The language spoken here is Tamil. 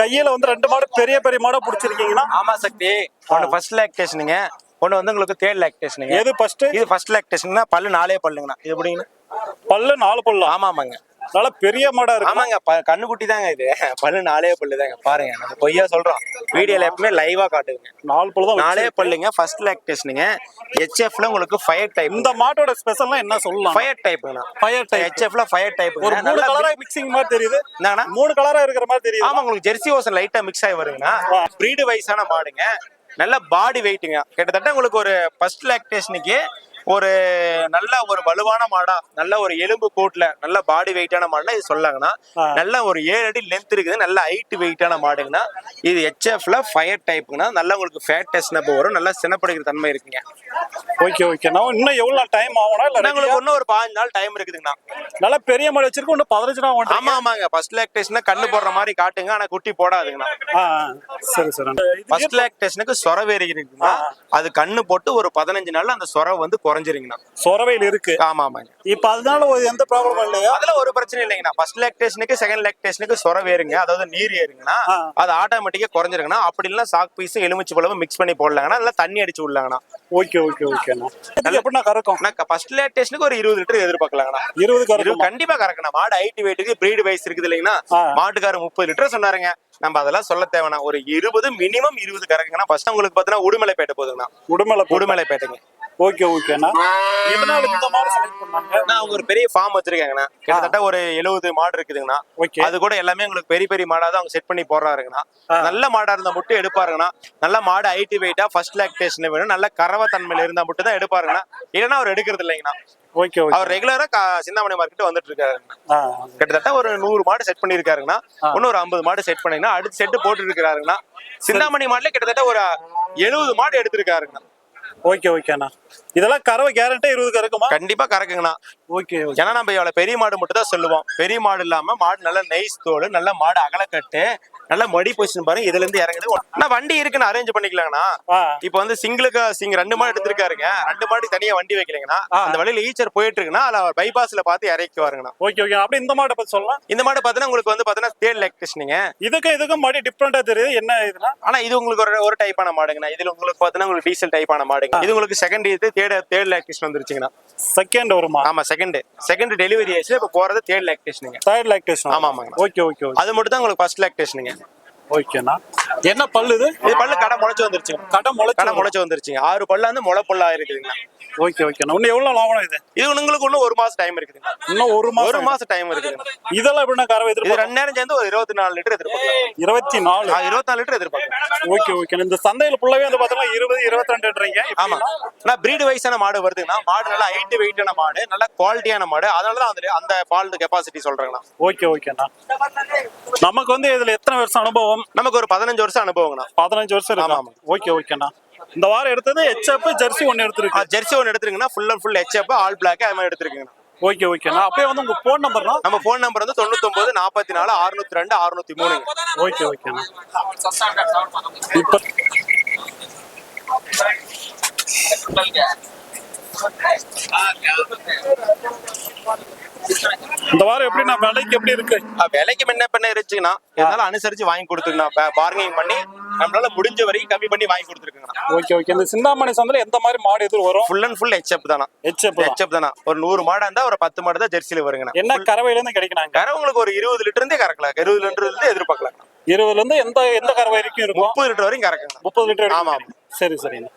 கையில வந்து ரெண்டு மாடு பெரிய பெரிய மாடா புடிச்சிருக்கீங்கன்னா? ஆமா சக்தி. ஒன்னு ஃபர்ஸ்ட் லாக்டேஷனுங்க ஒன்னு வந்து உங்களுக்கு தேர்ட் லாக்டேஷனுங்க எது ஃபர்ஸ்ட் இது ஃபர்ஸ்ட் லாக்டேஷன்னா பல்லு நாலே பல்லுங்கண்ணா. இது எப்படிங்கண்ணா? பல்லு நாலு பல்லு? ஆமா ஆமாங்க நல்ல பெரிய மாடா இருக்கு ஆமாங்க கண்ணுக்குட்டி தாங்க இது. பல்லு நாலே பல்லு தாங்க பாருங்க நம்ம பொய்யா சொல்றோம். வீடியோல எப்பவுமே லைவா காட்டுங்க நாலு பல்லு தான் நாலே. பல்லுங்க ஃபர்ஸ்ட் லாக்டேஷனுங்க ஹெச்எஃப்ல உங்களுக்கு ஃபயர் டைப் இந்த மாட்டோட ஸ்பெஷல்லாம் என்ன சொல்லலாம்? ஃபயர் டைப்புங்கண்ணா ஃபயர் டைப் ஹெச்எஃப்ல ஃபயர் டைப் ஒரு மூணு கலரா மிக்சிங் மாதிரி தெரியுது. என்னங்கண்ணா மூணு கலரா இருக்கிற மாதிரி தெரியுது. ஆமா உங்களுக்கு ஜெர்சி ஓசன் லைட்டா மிக்ஸ் ஆகி வருங்கண்ணா பிரீடு வைஸான மாடுங்க. நல்ல பாடி வெயிட்டுங்க கிட்டத்தட்ட உங்களுக்கு ஒரு ஃபர்ஸ்ட் லாக்டேஷனுக்கு ஒரு நல்ல ஒரு வலுவான மாடா நல்ல ஒரு எலும்பு கோட்ல நல்ல பாடி வெயிட்டான மாடுனா இது சொல்லாங்கண்ணா. ஆ. நல்ல ஒரு ஏழு அடி லென்த் இருக்குது நல்ல ஹைட் வெயிட்டான மாடுங்கண்ணா. இது ஹெச்எஃப்ல ஃபயர் டைப்புங்கண்ணா நல்ல உங்களுக்கு ஃபேட் டெஸ்ட் வரும். நல்லா சினப்படுகிற தன்மை இருக்குங்க. ஓகே ஓகே நான் இன்னும் எவ்வளவு டைம் ஆகும்னா இல்ல உங்களுக்கு இன்னும் ஒரு பாஞ்சு நாள் டைம் இருக்குதுங்கண்ணா. நல்லா பெரிய மாடு வச்சிருக்கோம் இன்னும் பதினஞ்சு நாள் ஆமா ஆமாங்க. ஃபர்ஸ்ட் லாக்டேஷன் கண்ணு போடுற மாதிரி காட்டுங்க. ஆனா குட்டி போடாதுங்கண்ணா. சரி சரி. ஃபர்ஸ்ட் லாக்டேஷனுக்கு சொரவேரி இருக்குங்களா அது கண்ணு போட்டு ஒரு பதினஞ்சு நாள்ல அந்த சொர வந்து குறைஞ்சிருங்கண்ணா. சொரவையில் இருக்கு. ஆமா ஆமாங்க இப்ப அதனால ஒரு எந்த ப்ராப்ளமும் இல்லையா? அதுல ஒரு பிரச்சனை இல்லைங்கண்ணா. ஃபர்ஸ்ட் லாக்டேஷனுக்கு செகண்ட் லாக்டேஷனுக்கு சொர வேறுங்க அதாவது நீர் ஏறுங்கண்ணா. ஆ. அது ஆட்டோமேட்டிக்கா குறைஞ்சிருங்கண்ணா. அப்படி இல்லைன்னா சாக் பீஸ் எலுமிச்சு பழமும் மிக்ஸ் பண்ணி போடலாங்கண்ணா. இல்ல தண்ணி அடிச்சு விடலாங்கண்ணா. ஓகே ஓகே ஓகேண்ணா இது எப்படிண்ணா கறக்கும்? ஃபர்ஸ்ட் லாக்டேஷனுக்கு ஒரு இருபது லிட்டர் எதிர்பார்க்கலாங்கண்ணா. இருபது இரு- கறக்கும் கண்டிப்பா கறக்கணும் மாடு ஹைட் வெயிட்டுக்கு பிரீடு வைஸ் இருக்குது இல்லைங்கன்னா ஆ. மாட்டுக்காரர் முப்பது லிட்டர் சொன்னாருங்க. நம்ம அதெல்லாம் சொல்ல தேவைனா ஒரு இருபது மினிமம் இருபது கறக்குங்கண்ணா. ஃபர்ஸ்ட் உங்களுக்கு பார்த்தீங்கன்னா உடுமலைப்பேட்டை போதுங்கண்ணா. உடுமலை உடுமலைப்பேட்டைங்க. ஓகே ஓகேண்ணா எதனால இந்த மாதிரி செலக்ட் பண்ணாங்க. நான் அவங்க ஒரு பெரிய ஃபார்ம் வச்சிருக்காங்கண்ணா. கிட்டத்தட்ட ஒரு எழுபது மாடு இருக்குதுங்கண்ணா. ஓகே அது கூட எல்லாமே உங்களுக்கு பெரிய பெரிய மாடா தான் அவங்க செட் பண்ணி போடுறாருங்கண்ணா. நல்ல மாடா இருந்தா மட்டும் எடுப்பாருங்கண்ணா. நல்ல மாடு ஹைட் வெயிட்டா ஃபர்ஸ்ட் லாக்டேஷன் வேணும். நல்ல கறவை தன்மையில இருந்தா மட்டும் தான் எடுப்பாருங்கண்ணா. இல்லைன்னா அவர் எடுக்கிறது இல்லைங்கண்ணா. ஓகே அவர் ரெகுலரா சிந்தாமணி மார்க்கெட் வந்துட்டு இருக்காருங்கண்ணா. ஆ. கிட்டத்தட்ட ஒரு நூறு மாடு செட் பண்ணிருக்காருங்கண்ணா இன்னும் ஒரு ஐம்பது மாடு செட் பண்ணிங்கன்னா அடுத்த செட்டு போட்டு இருக்கிறாருங்கண்ணா. சிந்தாமணி மாடுல கிட்டத்தட்ட ஒரு எழுபது மாடு எடுத்திருக்காருங்கண்ணா. ஓகே ஓகேண்ணா இதெல்லாம் கறவை கேரண்டா இருபது கறக்குமா? கண்டிப்பா கறக்குங்கண்ணா. ஓகே ஏன்னா நம்ம இவ்வளவு பெரிய மாடு மட்டும் தான் சொல்லுவோம். பெரிய மாடு இல்லாம மாடு நல்ல நைஸ் தோல் நல்ல மாடு அகலக்கட்டு நல்ல மடி பொசிஷன் பாருங்க. இதுல இருந்து இறங்குது. ஆனா வண்டி இருக்குன்னு அரேஞ்ச் பண்ணிக்கலாங்கண்ணா. இப்போ வந்து சிங்கிளுக்கு சிங் ரெண்டு மாடு எடுத்திருக்காருங்க. ரெண்டு மாடு தனியா வண்டி வைக்கலைங்கண்ணா. அந்த வழியில ஈச்சர் போயிட்டு இருக்குன்னா அவர் பைபாஸ்ல பார்த்து இறக்கி வாருங்கண்ணா ஓகே ஓகே அப்படி இந்த மாட்டை பத்தி சொல்லலாம். இந்த மாடு பாத்தீங்கன்னா உங்களுக்கு வந்து பாத்தீங்கன்னா தேர்ட் எலக்ட்ரிஷனிங்க இதுக்கும் இதுக்கும் மாடி டிஃப்ரெண்டா தெரியுது. என்ன இதுனா ஆனா இது உங்களுக்கு ஒரு ஒரு டைப்பான மாடுங்கண்ணா. இதுல உங்களுக்கு பாத்தீங்கன்னா உங்களுக்கு டீசல் டைப்பான மாடுங்க. இது உங்களுக்கு செகண்ட் இது தேர்ட் தேர்ட் எலக்ட்ரிஷன் வந்துருச்சுங்கண்ணா. செகண்ட் வருமா ஆமா செகண்ட் செகண்ட் டெலிவரி ஆயிடுச்சு இப்போ போறது தேர்ட் எலக்ட்ரிஷனுங்க தேர்ட் லாக்டேஷன் ஆமா, ஆமாங்க. ஓகே ஓகே ஓகே அது மட்டும் தான் உங்களுக்கு ஃபர்ஸ்ட் எலக்ட்ரிஷனுங்க ஓகேண்ணா. என்ன பல்லு இது? இது பல்லு கடை முளைச்சு வந்துருச்சுங்க கடை முளைச்சு கடை முளைச்சு வந்துருச்சுங்க. ஆறு பல்லு வந்து முளை பல்லா இருக்குதுங்க ஓகே ஓகேண்ணா. இன்னும் எவ்வளவு லாபம் இது? இது உங்களுக்கு இன்னும் ஒரு மாசம் டைம் இருக்குதுங்க. இன்னும் ஒரு ஒரு மாசம் மாசம் டைம் இருக்குதுங்க. இதெல்லாம் எப்படின்னா கறவை இது எதிர்பார்க்க ரெண்டு நேரம் சேர்ந்து ஒரு இருபத்தி நாலு லிட்டர் எதிர்பார்க்கலாம் இருபத்தி நாலு இருபத்தி நாலு லிட்டர் எதிர்பார்க்கலாம் ஓகே ஓகே. இந்த சந்தையில ஃபுல்லாவே வந்து பார்த்தோம்னா இருபது இருபத்தி ரெண்டுன்றீங்க ஆமா. ஆனா பிரீடு வைஸான மாடு வருதுன்னா மாடு நல்லா ஹைட் வெயிட்டான மாடு. நல்ல குவாலிட்டியான மாடு. அதனால தான் அந்த அந்த பால் கெப்பாசிட்டி சொல்றேங்கண்ணா. ஓகே ஓகேண்ணா. நமக்கு வந்து இதுல எத்தனை வருஷம் அனுபவம்? நமக்கு ஒரு பதினஞ்சு வருஷம் அனுபவங்கண்ணா. பதினஞ்சு வருஷம் ஆமா, இருக்கா ஓகே ஓகேண்ணா. இந்த வாரம் எடுத்தது ஹெச்எப் ஜெர்சி ஒன்னு எடுத்திருக்கு. ஜெர்சி ஒன்று எடுத்துருங்கன்னா full and full HF all black அது மாதிரி எடுத்துருக்கீங்கண்ணா. ஓகே ஓகேண்ணா. அப்படியே வந்து உங்க ஃபோன் நம்பர்னா நம்ம ஃபோன் நம்பர் வந்து தொண்ணூத்தொன்பது நாற்பத்தி நாலு அறுநூத்தி ரெண்டு அறுநூத்தி மூணுங்க ஓகே ஓகேண்ணா. இப்போ இந்த வாரம் எப்படி நான் விலைக்கு எப்படி இருக்கு? விலைக்கு முன்ன பண்ண இருந்துச்சுன்னா இருந்தாலும் அனுசரிச்சு வாங்கி கொடுத்துருங்கண்ணா பார்கிங் பண்ணி நம்மளால முடிஞ்ச வரைக்கும் கம்மி பண்ணி வாங்கி கொடுத்துருக்குங்கண்ணா. ஓகே ஓகே இந்த சிந்தாமணி சந்தையில எந்த மாதிரி மாடு எதிர் வரும்? ஃபுல் அண்ட் ஃபுல் ஹெச்எப் தானா. ஹெச்எப் ஹெச்எப் தானா ஒரு நூறு மாடா இருந்தா ஒரு பத்து மாடு தான் ஜெர்சியில வருங்கண்ணா. என்ன கறவையில இருந்து கிடைக்கிறாங்க கரை உங்களுக்கு ஒரு இருபது லிட்டர் இருந்தே கறக்கலாம். இருபது லிட்டர் இருந்து எதிர்பார்க்கலாம் இருபதுல இருந்து எந்த எந்த கறவை வரைக்கும் இருக்கும்? முப்பது லிட்டர் வரைக்கும் கறக்குங்கண்ணா. முப்பது லிட்டர் ஆமா, சரி சரிண்ணா